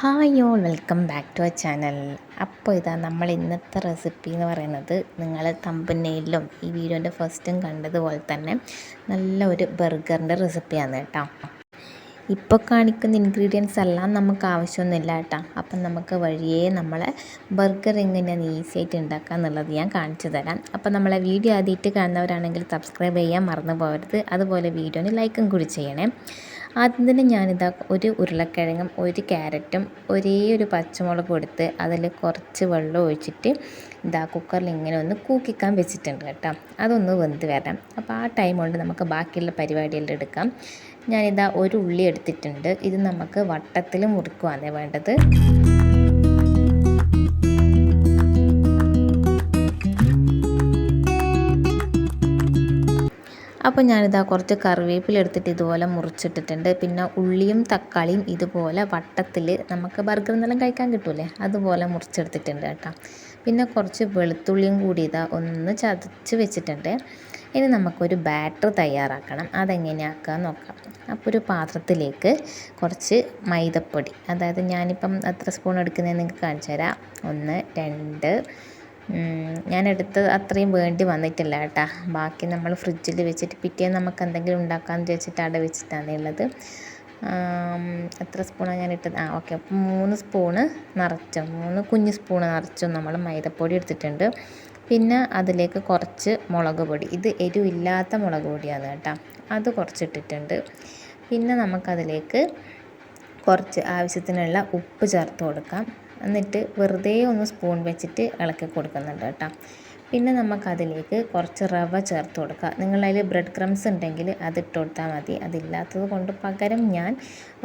Hi all welcome back to our channel അപ്പോൾ ഇതാ നമ്മൾ ഇന്നത്തെ റെസിപ്പി എന്ന് പറയുന്നത് നിങ്ങൾ തമ്പനയിലും ഈ വീഡിയോന്റെ ഫസ്റ്റും കണ്ടതുപോലെ തന്നെ നല്ല ഒരു ബർഗറിന്റെ റെസിപ്പിയാണ് കേട്ടോ. ഇപ്പോൾ കാണിക്കുന്ന ഇൻഗ്രീഡിയൻസ് എല്ലാം നമുക്ക് ആവശ്യമൊന്നുമില്ല കേട്ടോ. അപ്പം നമുക്ക് വഴിയേ നമ്മളെ ബർഗർ എങ്ങനെയാണ് ഈസി ആയിട്ട് ഉണ്ടാക്കുക എന്നുള്ളത് ഞാൻ കാണിച്ചു തരാം. അപ്പം നമ്മളെ വീഡിയോ ആദ്യമായിട്ട് കാണുന്നവരാണെങ്കിൽ സബ്സ്ക്രൈബ് ചെയ്യാൻ മറന്നു പോകരുത്. അതുപോലെ വീഡിയോന് ലൈക്കും കൂടി ചെയ്യണേ. ആദ്യം തന്നെ ഞാനിതാ ഒരു ഉരുളക്കിഴങ്ങും ഒരു ക്യാരറ്റും ഒരേ ഒരു പച്ചമുളകും എടുത്ത് അതിൽ കുറച്ച് വെള്ളം ഒഴിച്ചിട്ട് ഇതാ കുക്കറിൽ ഇങ്ങനെ ഒന്ന് കൂക്കിക്കാൻ വെച്ചിട്ടുണ്ട് കേട്ടോ. അതൊന്ന് വെന്ത് വരാം അപ്പോൾ ആ ടൈം കൊണ്ട് നമുക്ക് ബാക്കിയുള്ള പരിപാടിയെല്ലാം എടുക്കാം. ഞാനിതാ ഒരു ഉള്ളി എടുത്തിട്ടുണ്ട്. ഇത് നമുക്ക് വട്ടത്തിൽ മുറിക്കുവാണ് വേണ്ടത്. അപ്പോൾ ഞാനിതാ കുറച്ച് കറിവേപ്പില എടുത്തിട്ട് ഇതുപോലെ മുറിച്ചിട്ടിട്ടുണ്ട്. പിന്നെ ഉള്ളിയും തക്കാളിയും ഇതുപോലെ വട്ടത്തിൽ നമുക്ക് ബർഗർ എന്നെല്ലാം കഴിക്കാൻ കിട്ടൂലേ? അതുപോലെ മുറിച്ചെടുത്തിട്ടുണ്ട് കേട്ടോ. പിന്നെ കുറച്ച് വെളുത്തുള്ളിയും കൂടി ഇതാ ഒന്ന് ചതച്ച് വെച്ചിട്ടുണ്ട്. ഇനി നമുക്കൊരു ബാറ്റർ തയ്യാറാക്കണം. അതെങ്ങനെയാക്കുക നോക്കാം. അപ്പോൾ ഒരു പാത്രത്തിലേക്ക് കുറച്ച് മൈദപ്പൊടി. അതായത് ഞാനിപ്പം എത്ര സ്പൂൺ എടുക്കുന്നതെന്ന് നിങ്ങൾക്ക് കാണിച്ചു തരാം ഒന്ന് രണ്ട് ഞാൻ എടുത്തത് അത്രയും വേണ്ടി വന്നിട്ടില്ല കേട്ടോ. ബാക്കി നമ്മൾ ഫ്രിഡ്ജിൽ വെച്ചിട്ട് പിറ്റേന്ന് നമുക്ക് എന്തെങ്കിലും ഉണ്ടാക്കാമെന്ന് വെച്ചിട്ട് അവിടെ വെച്ചിട്ടാണ് ഉള്ളത്. എത്ര സ്പൂണാണ് ഞാൻ ഇട്ടത്? ആ ഓക്കെ. അപ്പം മൂന്ന് സ്പൂണ് നിറച്ചും മൂന്ന് കുഞ്ഞ് സ്പൂണ് നിറച്ചും നമ്മൾ മൈദപ്പൊടി എടുത്തിട്ടുണ്ട്. പിന്നെ അതിലേക്ക് കുറച്ച് മുളക് പൊടി. ഇത് എരിവില്ലാത്ത മുളക് പൊടിയാണ് കേട്ടോ. അത് കുറച്ചിട്ടിട്ടുണ്ട്. പിന്നെ നമുക്കതിലേക്ക് കുറച്ച് ആവശ്യത്തിനുള്ള ഉപ്പ് ചേർത്ത് കൊടുക്കാം. എന്നിട്ട് വെറുതെ ഒന്ന് സ്പൂൺ വെച്ചിട്ട് ഇളക്കി കൊടുക്കുന്നുണ്ട് കേട്ടോ. പിന്നെ നമുക്കതിലേക്ക് കുറച്ച് റവ ചേർത്ത് കൊടുക്കുക നിങ്ങളതിൽ ബ്രെഡ് ക്രംസ് ഉണ്ടെങ്കിൽ അത് ഇട്ട് കൊടുത്താൽ മതി. അതില്ലാത്തത് കൊണ്ട് പകരം ഞാൻ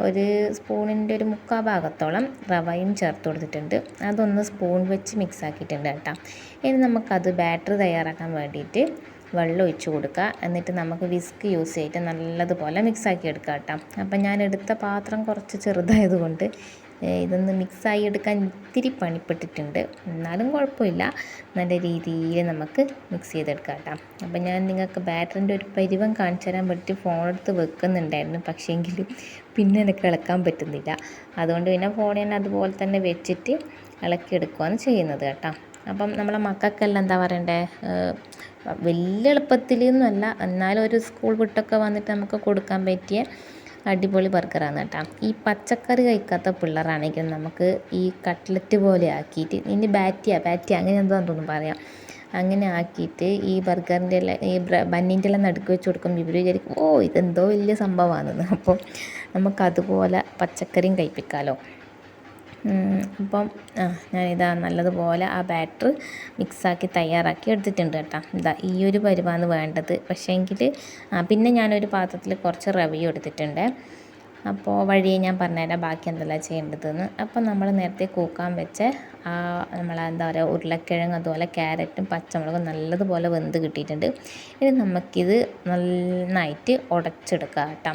ഒരു സ്പൂണിന്റെ ഒരു മുക്കാൽ ഭാഗത്തോളം റവയും ചേർത്ത് കൊടുത്തിട്ടുണ്ട്. അതൊന്ന് സ്പൂൺ വെച്ച് മിക്സ് ആക്കിയിട്ടുണ്ട് കേട്ടോ. ഇനി നമുക്കത് ബാറ്റർ തയ്യാറാക്കാൻ വേണ്ടിയിട്ട് വെള്ളം ഒഴിച്ച് കൊടുക്കുക. എന്നിട്ട് നമുക്ക് വിസ്ക് യൂസ് ചെയ്തിട്ട് നല്ലതുപോലെ മിക്സ് ആക്കി എടുക്കാം കേട്ടോ. അപ്പം ഞാൻ എടുത്ത പാത്രം കുറച്ച് ചെറുതായതുകൊണ്ട് ഇതൊന്ന് മിക്സായി എടുക്കാൻ ഇത്തിരി പണിപ്പെട്ടിട്ടുണ്ട്. എന്നാലും കുഴപ്പമില്ല. നല്ല രീതിയിൽ നമുക്ക് മിക്സ് ചെയ്തെടുക്കാം കേട്ടോ. അപ്പം ഞാൻ നിങ്ങൾക്ക് ബാറ്ററിന്റെ ഒരു പരിവം കാണിച്ചു തരാൻ പറ്റി ഫോൺ എടുത്ത് വെക്കുന്നുണ്ടായിരുന്നു. പക്ഷേങ്കിൽ പിന്നെ എനിക്ക് ഇളക്കാൻ പറ്റുന്നില്ല. അതുകൊണ്ട് പിന്നെ ഫോൺ ഞാൻ അതുപോലെ തന്നെ വെച്ചിട്ട് ഇളക്കിയെടുക്കുകയാണ് ചെയ്യുന്നത് കേട്ടോ. അപ്പം നമ്മളെ മക്കൾക്കെല്ലാം എന്താ പറയണ്ടേ? വലിയ എളുപ്പത്തിൽ എന്നാലും ഒരു സ്കൂൾ വിട്ടൊക്കെ വന്നിട്ട് നമുക്ക് കൊടുക്കാൻ പറ്റിയ അടിപൊളി ബർഗറാണ് കേട്ടോ. ഈ പച്ചക്കറി കഴിക്കാത്ത പിള്ളേരാണെങ്കിൽ നമുക്ക് ഈ കട്ട്ലറ്റ് പോലെ ആക്കിയിട്ട് ഇനി ബാറ്റിയ ബാറ്റിയ അങ്ങനെ എന്താണെന്ന് തോന്നുന്നു പറയാം. അങ്ങനെ ആക്കിയിട്ട് ഈ ബർഗറിന്റെ എല്ലാം ഈ ബന്നിന്റെ എല്ലാം നടുക്ക് വെച്ച് കൊടുക്കുമ്പോൾ ഇവർ വിചാരിക്കും ഓ ഇതെന്തോ വലിയ സംഭവമാണെന്ന് അപ്പോൾ നമുക്കതുപോലെ പച്ചക്കറിയും കഴിപ്പിക്കാമല്ലോ അപ്പം ഞാനിതാ നല്ലതുപോലെ ആ ബാറ്റർ മിക്സാക്കി തയ്യാറാക്കി എടുത്തിട്ടുണ്ട് കേട്ടോ. ഇതാ ഈ ഒരു പരുവാണ് വേണ്ടത്. പക്ഷേ എങ്കിൽ പിന്നെ ഞാനൊരു പാത്രത്തിൽ കുറച്ച് റവയും എടുത്തിട്ടുണ്ട്. അപ്പോൾ വഴി ഞാൻ പറഞ്ഞുതരാം ബാക്കി എന്തെല്ലാം ചെയ്യേണ്ടതെന്ന്. അപ്പോൾ നമ്മൾ നേരത്തെ കൂക്കാൻ വെച്ച് നമ്മൾ എന്താ പറയുക ഉരുളക്കിഴങ്ങ് അതുപോലെ ക്യാരറ്റും പച്ചമുളകും നല്ലതുപോലെ വെന്ത് കിട്ടിയിട്ടുണ്ട്. ഇനി നമുക്കിത് നന്നായിട്ട് ഉടച്ചെടുക്കുക കേട്ടോ.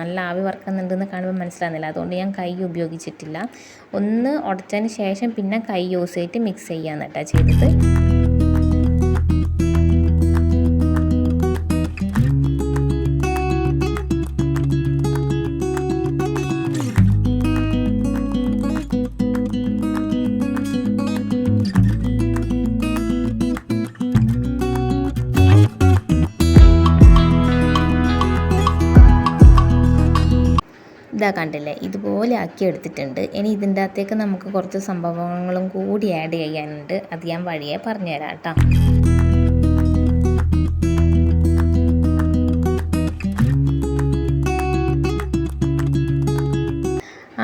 നല്ല ആവി വറക്കുന്നുണ്ടെന്ന് കാണുമ്പോൾ മനസ്സിലാകുന്നില്ല അതുകൊണ്ട് ഞാൻ കൈ ഉപയോഗിച്ചിട്ടില്ല. ഒന്ന് ഉടച്ചതിന് ശേഷം പിന്നെ കൈ യൂസ് ചെയ്തിട്ട് മിക്സ് ചെയ്യാമെന്ന് കേട്ടോ ചെയ്തത്. ആക്കി എടുത്തിട്ടുണ്ട് ഇനി ഇതിന്റെ അകത്തേക്ക് നമുക്ക് കുറച്ച് സംഭവങ്ങളും കൂടി ആഡ് ചെയ്യാനുണ്ട്. അത് ഞാൻ വഴിയെ പറഞ്ഞുതരാം കേട്ടോ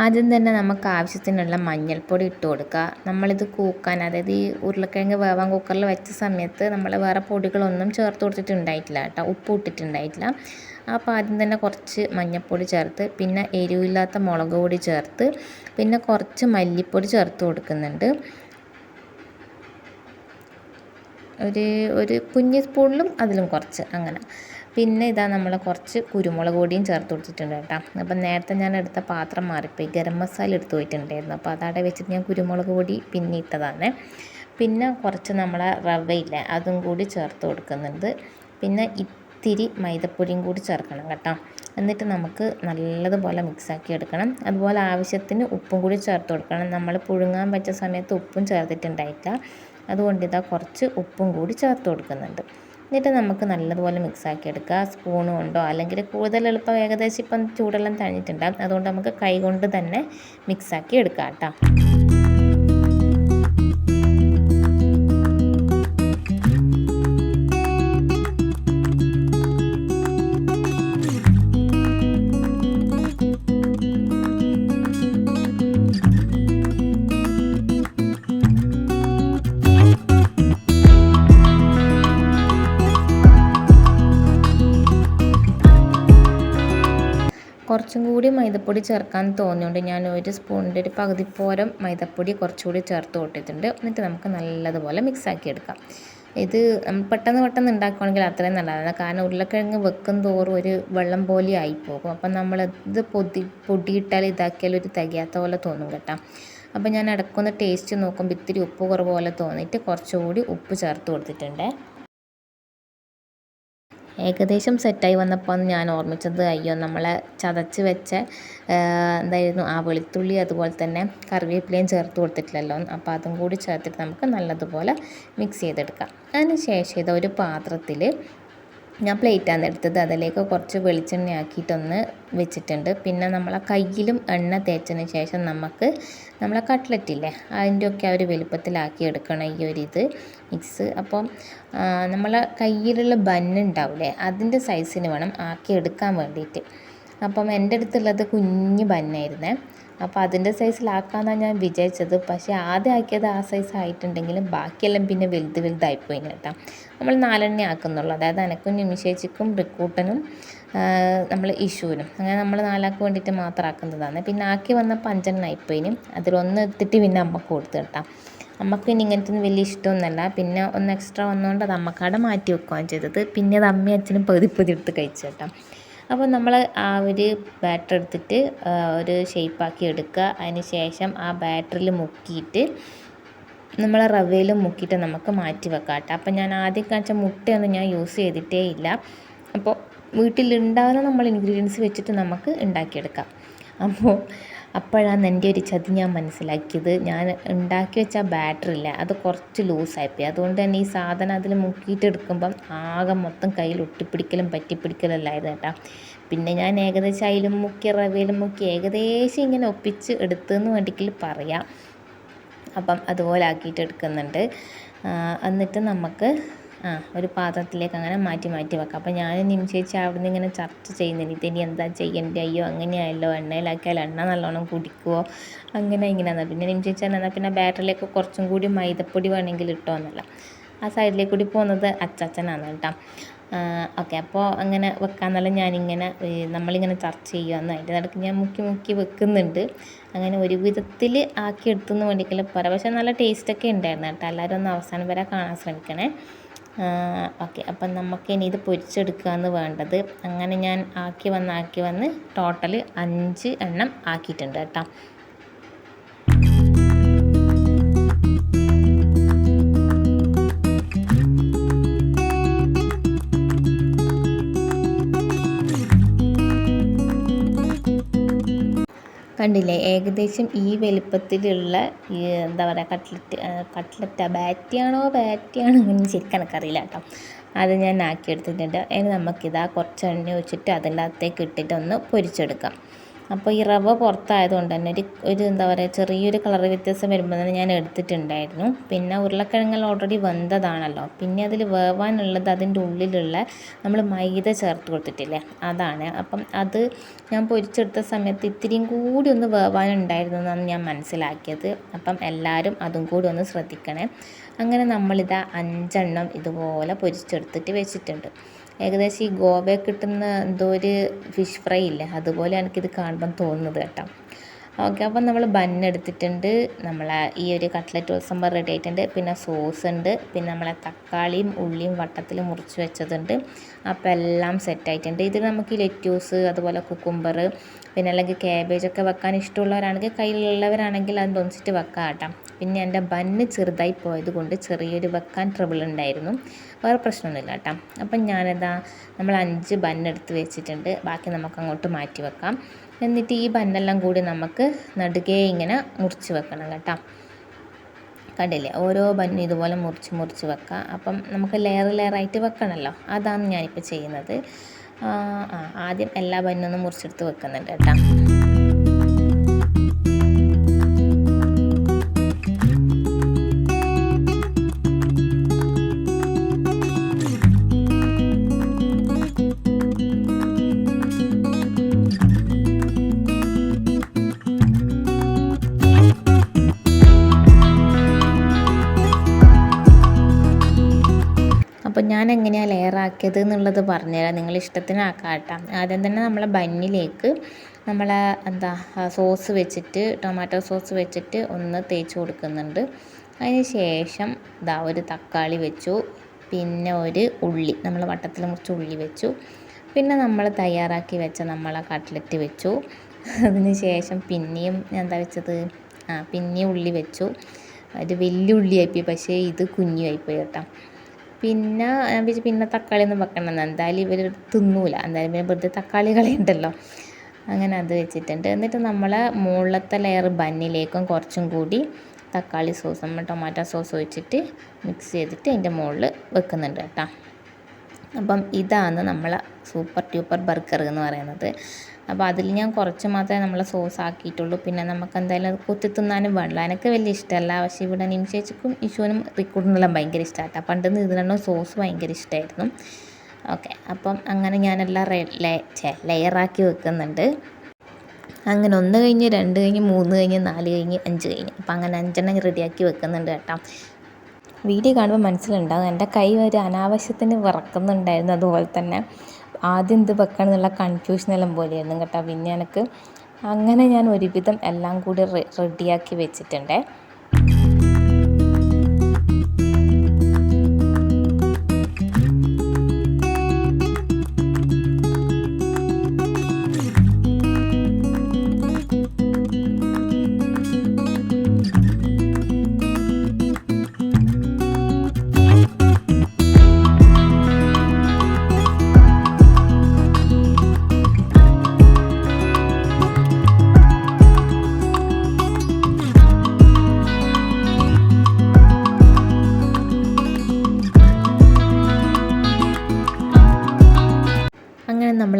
ആദ്യം തന്നെ നമുക്ക് ആവശ്യത്തിനുള്ള മഞ്ഞൾപ്പൊടി ഇട്ട് കൊടുക്കുക. നമ്മളിത് കൂക്കാൻ അതായത് ഈ ഉരുളക്കിഴങ്ങ് വേവാൻ കുക്കറിൽ വെച്ച സമയത്ത് നമ്മൾ വേറെ പൊടികളൊന്നും ചേർത്ത് കൊടുത്തിട്ടുണ്ടായിട്ടില്ല കേട്ടോ. ഉപ്പ് ഇട്ടിട്ടുണ്ടായിട്ടില്ല. അപ്പോൾ ആദ്യം തന്നെ കുറച്ച് മഞ്ഞൾപ്പൊടി ചേർത്ത് പിന്നെ എരിവില്ലാത്ത മുളക് പൊടി ചേർത്ത് പിന്നെ കുറച്ച് മല്ലിപ്പൊടി ചേർത്ത് കൊടുക്കുന്നുണ്ട്. ഒരു ഒരു കുഞ്ഞ് സ്പൂണിലും അതിലും കുറച്ച് അങ്ങനെ. പിന്നെ ഇതാ നമ്മൾ കുറച്ച് കുരുമുളക് പൊടിയും ചേർത്ത് കൊടുത്തിട്ടുണ്ട് കേട്ടോ. അപ്പം നേരത്തെ ഞാൻ എടുത്ത പാത്രം മാറിപ്പോയി. ഗരം മസാല എടുത്തു പോയിട്ടുണ്ടായിരുന്നു. അപ്പോൾ അതവിടെ വെച്ചിട്ട് ഞാൻ കുരുമുളക് പൊടി പിന്നെ ഇട്ടതാണ്. പിന്നെ കുറച്ച് നമ്മളെ റവയില്ലേ അതും കൂടി ചേർത്ത് കൊടുക്കുന്നുണ്ട്. പിന്നെ ഇത്തിരി മൈദപ്പൊടിയും കൂടി ചേർക്കണം കേട്ടോ. എന്നിട്ട് നമുക്ക് നല്ലതുപോലെ മിക്സാക്കി എടുക്കണം. അതുപോലെ ആവശ്യത്തിന് ഉപ്പും കൂടി ചേർത്ത് കൊടുക്കണം. നമ്മൾ പുഴുങ്ങാൻ വെച്ച സമയത്ത് ഉപ്പും ചേർത്തിട്ടുണ്ടായിട്ടില്ല. അതുകൊണ്ട് ഇതാ കുറച്ച് ഉപ്പും കൂടി ചേർത്ത് കൊടുക്കുന്നുണ്ട്. എന്നിട്ട് നമുക്ക് നല്ലതുപോലെ മിക്സാക്കി എടുക്കുക. സ്പൂൺ കൊണ്ടോ അല്ലെങ്കിൽ കൂടുതൽ എളുപ്പം ഏകദേശം ഇപ്പം ചൂടെല്ലാം തണിഞ്ഞിട്ടുണ്ടാകും അതുകൊണ്ട് നമുക്ക് കൈ കൊണ്ട് തന്നെ മിക്സാക്കി എടുക്കാം കേട്ടോ. കുറച്ചും കൂടി മൈദപ്പൊടി ചേർക്കാൻ തോന്നിയോണ്ട് ഞാൻ ഒരു സ്പൂണിന്റെ ഒരു പകുതി പോരം മൈദപ്പൊടി കുറച്ചുകൂടി ചേർത്ത് കൊടുത്തിട്ടുണ്ട് എന്നിട്ട് നമുക്ക് നല്ലതുപോലെ മിക്സാക്കി എടുക്കാം. ഇത് പെട്ടെന്ന് പെട്ടെന്ന് ഉണ്ടാക്കുകയാണെങ്കിൽ അത്രയും നല്ലതാണ്. കാരണം ഉരുളക്കിഴങ്ങ് വെക്കും തോറും ഒരു വെള്ളം പോലെ ആയിപ്പോകും. അപ്പം നമ്മളിത് പൊതി പൊടിയിട്ടാൽ ഇതാക്കിയാൽ ഒരു തികയാത്ത പോലെ തോന്നും കേട്ടോ. അപ്പം ഞാൻ ഇടയ്ക്കൊന്ന് ടേസ്റ്റ് നോക്കുമ്പോൾ ഇത്തിരി ഉപ്പ് കുറവ് പോലെ തോന്നിയിട്ട് കുറച്ചുകൂടി ഉപ്പ് ചേർത്ത് കൊടുത്തിട്ടുണ്ട്. ഏകദേശം സെറ്റായി വന്നപ്പോൾ ഞാൻ ഓർമ്മിച്ചത് അയ്യോ നമ്മൾ ചതച്ച് വെച്ച എന്തായിരുന്നു ആ വെളുത്തുള്ളി അതുപോലെ തന്നെ കറിവേപ്പിലയും ചേർത്ത് കൊടുത്തിട്ടില്ലല്ലോ. അപ്പോൾ അതും കൂടി ചേർത്തിട്ട് നമുക്ക് നല്ലതുപോലെ മിക്സ് ചെയ്തെടുക്കാം. അതിന് ശേഷം ഇത് ഒരു പാത്രത്തിൽ ഞാൻ പ്ലേറ്റാണ് എടുത്തത്. അതിലേക്ക് കുറച്ച് വെളിച്ചെണ്ണ ആക്കിയിട്ടൊന്ന് വെച്ചിട്ടുണ്ട്. പിന്നെ നമ്മളെ കയ്യിലും എണ്ണ തേച്ചതിന് ശേഷം നമുക്ക് നമ്മളെ കട്ട്ലറ്റ് ഇല്ലേ അതിന്റെയൊക്കെ ആ ഒരു വലുപ്പത്തിലാക്കി എടുക്കണം ഈ ഒരു ഇത് മിക്സ്. അപ്പം നമ്മളെ കയ്യിലുള്ള ബന്നുണ്ടാവില്ലേ അതിന്റെ സൈസിന് വേണം ആക്കി എടുക്കാൻ വേണ്ടിയിട്ട്. അപ്പം എന്റെ അടുത്തുള്ളത് കുഞ്ഞ് ബന്നായിരുന്നേ. അപ്പോൾ അതിന്റെ സൈസിലാക്കാമെന്നാണ് ഞാൻ വിചാരിച്ചത്. പക്ഷേ ആദ്യം ആക്കിയത് ആ സൈസ് ആയിട്ടുണ്ടെങ്കിലും ബാക്കിയെല്ലാം പിന്നെ വലുത് വലുതായിപ്പോയി കേട്ടോ നമ്മൾ നാലെണ്ണ ആക്കുന്നുള്ളൂ. അതായത് അനക്കും നിമിഷേച്ചിക്കും റിക്കൂട്ടനും നമ്മൾ ഇഷുവിനും. അങ്ങനെ നമ്മൾ നാലാൾക്ക് വേണ്ടിയിട്ട് മാത്രം ആക്കുന്നതാണ്. പിന്നെ ആക്കി വന്നപ്പോൾ അഞ്ചെണ്ണം ആയിപ്പോയിനും അതിലൊന്ന് എടുത്തിട്ട് പിന്നെ അമ്മയ്ക്ക് കൊടുത്തു കേട്ടോ. അമ്മയ്ക്ക് പിന്നെ ഇങ്ങനത്തെ ഒന്നും വലിയ ഇഷ്ടമൊന്നുമല്ല. പിന്നെ ഒന്ന് എക്സ്ട്രാ വന്നുകൊണ്ട് അത് അമ്മക്കാടെ മാറ്റി വെക്കുകയാണ് ചെയ്തത്. പിന്നെ അത് അമ്മയും അച്ഛനും പകുതി പകുതി എടുത്ത് കഴിച്ചു കേട്ടോ. അപ്പോൾ നമ്മൾ ആ ഒരു ബാറ്റർ എടുത്തിട്ട് ഒരു ഷേപ്പാക്കി എടുക്കുക. അതിന് ശേഷം ആ ബാറ്ററിൽ മുക്കിയിട്ട് നമ്മൾ റവയിൽ മുക്കിയിട്ട് നമുക്ക് മാറ്റി വെക്കാം കേട്ടോ. അപ്പോൾ ഞാൻ ആദ്യം കാണിച്ച മുട്ടയൊന്നും ഞാൻ യൂസ് ചെയ്തിട്ടേ ഇല്ല. അപ്പോൾ വീട്ടിലുണ്ടാകുന്ന നമ്മൾ ഇൻഗ്രീഡിയൻസ് വെച്ചിട്ട് നമുക്ക് ഉണ്ടാക്കിയെടുക്കാം. അപ്പോൾ അപ്പോഴാണ് എന്റെ ഒരു ചതി ഞാൻ മനസ്സിലാക്കിയത്. ഞാൻ ഉണ്ടാക്കി വെച്ച ബാറ്ററില്ല അത് കുറച്ച് ലൂസായിപ്പോയി അതുകൊണ്ട് തന്നെ ഈ സാധനം അതിൽ മുക്കിയിട്ട് എടുക്കുമ്പം ആകെ മൊത്തം കയ്യിൽ ഒട്ടിപ്പിടിക്കലും പറ്റിപ്പിടിക്കലും അല്ലായിരുന്നു കേട്ടോ. പിന്നെ ഞാൻ ഏകദേശം അതിലും മുക്കി റവയിലും മുക്കി ഏകദേശം ഇങ്ങനെ ഒപ്പിച്ച് എടുത്തെന്ന് വേണ്ടിക്കിൽ പറയാം. അപ്പം അതുപോലെ ആക്കിയിട്ട് എടുക്കുന്നുണ്ട്. എന്നിട്ട് നമുക്ക് ആ ഒരു പാത്രത്തിലേക്ക് അങ്ങനെ മാറ്റി മാറ്റി വെക്കാം. അപ്പോൾ ഞാൻ നിമിഷേച്ചി അവിടെ നിന്ന് ഇങ്ങനെ ചർച്ച ചെയ്യുന്നുണ്ട് ഇതിനി എന്താ ചെയ്യേണ്ടത്? അയ്യോ അങ്ങനെയായല്ലോ. എണ്ണയിലാക്കിയാൽ എണ്ണ നല്ലോണം കുടിക്കുമോ അങ്ങനെ ഇങ്ങനെയാണ് പിന്നെ നിമിഷേച്ചി എന്നാൽ പിന്നെ ബാറ്ററിലേക്ക് കുറച്ചും കൂടി മൈദപ്പൊടി വേണമെങ്കിൽ ഇട്ടോ എന്നല്ല. ആ സൈഡിലേക്ക് കൂടി പോകുന്നത് അച്ചാച്ചനാണ് കേട്ടോ. ഓക്കെ അപ്പോൾ അങ്ങനെ വെക്കാന്നുള്ള ഞാനിങ്ങനെ നമ്മളിങ്ങനെ ചർച്ച ചെയ്യുകയെന്ന് അതിന്റെ നടക്ക് ഞാൻ മുക്കി മുക്കി വെക്കുന്നുണ്ട്. അങ്ങനെ ഒരു വിധത്തിൽ ആക്കി എടുത്തെന്ന് വേണ്ടിക്കല്ല പറ പക്ഷേ നല്ല ടേസ്റ്റൊക്കെ ഉണ്ടായിരുന്നു കേട്ടോ. എല്ലാവരും ഒന്ന് അവസാനം വരെ കാണാൻ ശ്രമിക്കണേ. ഓക്കെ അപ്പം നമുക്ക് ഇനി ഇത് പൊരിച്ചെടുക്കുകയാണ് വേണ്ടത്. അങ്ങനെ ഞാൻ ആക്കി വന്ന് ആക്കി വന്ന് ടോട്ടൽ അഞ്ച് എണ്ണം ആക്കിയിട്ടുണ്ട് കേട്ടോ. കണ്ടില്ലേ? ഏകദേശം ഈ വലിപ്പത്തിലുള്ള ഈ എന്താ പറയുക കട്ട്ലറ്റ് കട്ട്ലറ്റാ ബാറ്റിയാണോ ബാറ്റിയാണോ എന്ന് ശരിക്കും എനിക്കറിയില്ല കേട്ടോ. അത് ഞാൻ ആക്കിയെടുത്തിട്ടുണ്ട്. ഇനി നമുക്കിതാ കുറച്ച് എണ്ണ ഒഴിച്ചിട്ട് അതിന്റെ അകത്തേക്ക് ഇട്ടിട്ട് ഒന്ന് പൊരിച്ചെടുക്കാം. അപ്പോൾ ഈ റവ പുറത്തായതുകൊണ്ട് തന്നെ ഒരു ഒരു എന്താ പറയുക ചെറിയൊരു കളർ വ്യത്യാസം വരുമ്പോൾ തന്നെ ഞാൻ എടുത്തിട്ടുണ്ടായിരുന്നു. പിന്നെ ഉരുളക്കിഴങ്ങെല്ലാം ഓൾറെഡി വെന്തതാണല്ലോ. പിന്നെ അതിൽ വേവാനുള്ളത് അതിന്റെ ഉള്ളിലുള്ള നമ്മൾ മൈദ ചേർത്ത് കൊടുത്തിട്ടില്ലേ? അതാണ്. അപ്പം അത് ഞാൻ പൊരിച്ചെടുത്ത സമയത്ത് ഇത്തിരിയും കൂടി ഒന്ന് വേവാനുണ്ടായിരുന്നു എന്നാണ് ഞാൻ മനസ്സിലാക്കിയത്. അപ്പം എല്ലാവരും അതും കൂടി ഒന്ന് ശ്രദ്ധിക്കണേ. അങ്ങനെ നമ്മളിതാ അഞ്ചെണ്ണം ഇതുപോലെ പൊരിച്ചെടുത്തിട്ട് വെച്ചിട്ടുണ്ട്. ഏകദേശം ഈ ഗോവയിൽ കിട്ടുന്ന എന്തോ ഒരു ഫിഷ് ഫ്രൈ ഇല്ലേ? അതുപോലെ എനിക്കിത് കാണുമ്പം തോന്നുന്നത് കേട്ടോ. ഓക്കെ അപ്പം നമ്മൾ ബൺ എടുത്തിട്ടുണ്ട്. നമ്മൾ ഈ ഒരു കട്ട്ലറ്റ് ഉത്സവം റെഡി ആയിട്ടുണ്ട്. പിന്നെ സോസ് ഉണ്ട്. പിന്നെ നമ്മളെ തക്കാളിയും ഉള്ളിയും വട്ടത്തിൽ മുറിച്ച് വെച്ചതുണ്ട്. അപ്പോൾ എല്ലാം സെറ്റായിട്ടുണ്ട് ഇതിൽ നമുക്ക് ലെറ്റ്യൂസ് അതുപോലെ കുക്കുംബർ പിന്നെ അല്ലെങ്കിൽ ക്യാബേജ് ഒക്കെ വെക്കാൻ ഇഷ്ടമുള്ളവരാണെങ്കിൽ കയ്യിലുള്ളവരാണെങ്കിൽ അത് തൊന്നിച്ചിട്ട് വെക്കാം കേട്ടോ. പിന്നെ എന്റെ ബന്ന് ചെറുതായി പോയത് കൊണ്ട് ചെറിയൊരു വെക്കാൻ ട്രബിൾ ഉണ്ടായിരുന്നു. വേറെ പ്രശ്നമൊന്നുമില്ല കേട്ടോ. അപ്പം ഞാനെന്താ നമ്മൾ അഞ്ച് ബന്നെടുത്ത് വെച്ചിട്ടുണ്ട്. ബാക്കി നമുക്ക് അങ്ങോട്ട് മാറ്റി വെക്കാം. എന്നിട്ട് ഈ ബന്നെല്ലാം കൂടി നമുക്ക് നടുകെ ഇങ്ങനെ മുറിച്ച് വെക്കണം കേട്ടോ. കണ്ടില്ലേ? ഓരോ ബന്നും ഇതുപോലെ മുറിച്ച് മുറിച്ച് വെക്കുക അപ്പം നമുക്ക് ലെയർ ലെയറായിട്ട് വെക്കണമല്ലോ അതാണ് ഞാനിപ്പോൾ ചെയ്യുന്നത്. ആ ആദ്യം എല്ലാ ബന്നൊന്നും മുറിച്ചെടുത്ത് വെക്കുന്നുണ്ട് കേട്ടോ. അപ്പോൾ ഞാൻ എങ്ങനെയാണ് ലെയർ ആക്കിയത് എന്നുള്ളത് പറഞ്ഞുതരാം. നിങ്ങൾ ഇഷ്ടത്തിനാക്കാം ആദ്യം തന്നെ നമ്മളെ ബന്നിലേക്ക് നമ്മൾ എന്താ സോസ് വെച്ചിട്ട് ടൊമാറ്റോ സോസ് വെച്ചിട്ട് ഒന്ന് തേച്ച് കൊടുക്കുന്നുണ്ട്. അതിന് ശേഷം ഇതാ ഒരു തക്കാളി വെച്ചു. പിന്നെ ഒരു ഉള്ളി നമ്മൾ വട്ടത്തിൽ മുറിച്ച് ഉള്ളി വെച്ചു. പിന്നെ നമ്മൾ തയ്യാറാക്കി വെച്ച നമ്മളെ കട്ട്ലറ്റ് വെച്ചു. അതിന് ശേഷം പിന്നെയും എന്താ വെച്ചത്? ആ പിന്നെയും ഉള്ളി വെച്ചു. ഒരു വലിയ ഉള്ളിയായിപ്പോയി പക്ഷേ ഇത് കുഞ്ഞുമായിപ്പോയി കേട്ടോ. പിന്നെ ഞാൻ വിചാരിച്ചു പിന്നെ തക്കാളി ഒന്നും വെക്കണം എന്തായാലും ഇവർ തിന്നൂല. എന്തായാലും പിന്നെ വെറുതെ തക്കാളി കളയണ്ടല്ലോ അങ്ങനെ അത് വെച്ചിട്ടുണ്ട്. എന്നിട്ട് നമ്മൾ മുകളിലത്തെ ലെയർ ബന്നിലേക്കും കുറച്ചും കൂടി തക്കാളി സോസ് നമ്മൾ ടൊമാറ്റോ സോസ് ഒഴിച്ചിട്ട് മിക്സ് ചെയ്തിട്ട് അതിന്റെ മുകളിൽ വെക്കുന്നുണ്ട് കേട്ടോ. അപ്പം ഇതാണ് നമ്മളെ സൂപ്പർ ട്യൂപ്പർ ബർഗർ എന്ന് പറയുന്നത്. അപ്പോൾ അതിൽ ഞാൻ കുറച്ച് മാത്രമേ നമ്മൾ സോസ് ആക്കിയിട്ടുള്ളൂ. പിന്നെ നമുക്ക് എന്തായാലും അത് കുത്തി തിന്നാനും വേണമല്ലോ എനിക്ക് വലിയ ഇഷ്ടമല്ല. പക്ഷേ ഇവിടെ നിമിഷേച്ചിക്കും ഇഷുവിനും റിക്കൂട്ടിനെല്ലാം ഭയങ്കര ഇഷ്ടമാട്ടോ. പണ്ട് ഇതിനെണ്ണം സോസ് ഭയങ്കര ഇഷ്ടമായിരുന്നു. ഓക്കെ. അപ്പം അങ്ങനെ ഞാനെല്ലാം ലെയറാക്കി വെക്കുന്നുണ്ട്. അങ്ങനെ ഒന്ന് കഴിഞ്ഞ് രണ്ട് കഴിഞ്ഞ് മൂന്ന് കഴിഞ്ഞ് നാല് കഴിഞ്ഞ് അഞ്ച് കഴിഞ്ഞ്. അപ്പം അങ്ങനെ അഞ്ചെണ്ണം റെഡിയാക്കി വെക്കുന്നുണ്ട് കേട്ടോ. വീഡിയോ കാണുമ്പോൾ മനസ്സിലുണ്ടാകും എന്റെ കൈ ഒരു അനാവശ്യത്തിന് വിറക്കുന്നുണ്ടായിരുന്നു അതുപോലെ തന്നെ. ആദ്യം എന്ത് വെക്കണം എന്നുള്ള കൺഫ്യൂഷനെല്ലാം പോലെയായിരുന്നു കേട്ടോ. പിന്നെ എനിക്ക് അങ്ങനെ ഞാൻ ഒരുവിധം എല്ലാം കൂടി റെഡിയാക്കി വെച്ചിട്ടുണ്ടേ.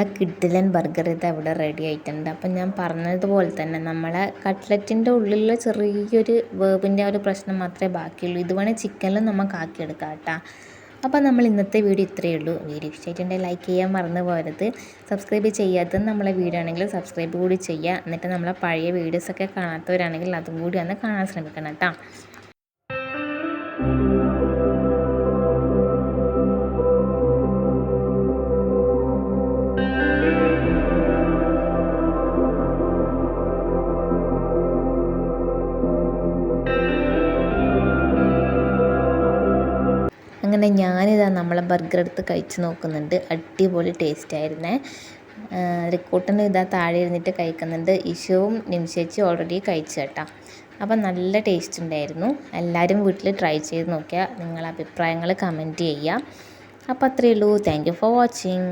നമ്മളെ കിഡിലൻ ബർഗർ ഇത് അവിടെ റെഡി ആയിട്ടുണ്ട്. അപ്പം ഞാൻ പറഞ്ഞതുപോലെ തന്നെ നമ്മളെ കട്ട്ലറ്റിന്റെ ഉള്ളിലുള്ള ചെറിയൊരു വേവിന്റെ ഒരു പ്രശ്നം മാത്രമേ ബാക്കിയുള്ളൂ. ഇത് വേണേൽ ചിക്കനിലും നമുക്ക് ആക്കിയെടുക്കാം കേട്ടോ. അപ്പോൾ നമ്മൾ ഇന്നത്തെ വീഡിയോ ഇത്രയേ ഉള്ളൂ. വീഡിയോ ഇഷ്ടമായിട്ടുണ്ടെങ്കിൽ ലൈക്ക് ചെയ്യാൻ മറന്നു പോരുത് സബ്സ്ക്രൈബ് ചെയ്യാത്തത് നമ്മളെ വീഡിയോ ആണെങ്കിൽ സബ്സ്ക്രൈബ് കൂടി ചെയ്യുക. എന്നിട്ട് നമ്മളെ പഴയ വീഡിയോസൊക്കെ കാണാത്തവരാണെങ്കിൽ അതും കൂടി ഒന്ന് കാണാൻ ശ്രമിക്കണം കേട്ടോ. അങ്ങനെ ഞാനിതാ നമ്മളെ ബർഗർ എടുത്ത് കഴിച്ച് നോക്കുന്നുണ്ട്. അടിപൊളി ടേസ്റ്റ് ആയിരുന്നേ. റിക്കൂട്ടനും ഇതാ താഴെ ഇരുന്നിട്ട് കഴിക്കുന്നുണ്ട്. ഇഷുവും നിമിഷേച്ചി ഓൾറെഡി കഴിച്ചു കേട്ടോ. അപ്പം നല്ല ടേസ്റ്റ് ഉണ്ടായിരുന്നു. എല്ലാവരും വീട്ടിൽ ട്രൈ ചെയ്ത് നോക്കിയാൽ നിങ്ങളെ അഭിപ്രായങ്ങൾ കമന്റ് ചെയ്യുക അപ്പോൾ അത്രയേ ഉള്ളൂ. Thank you for watching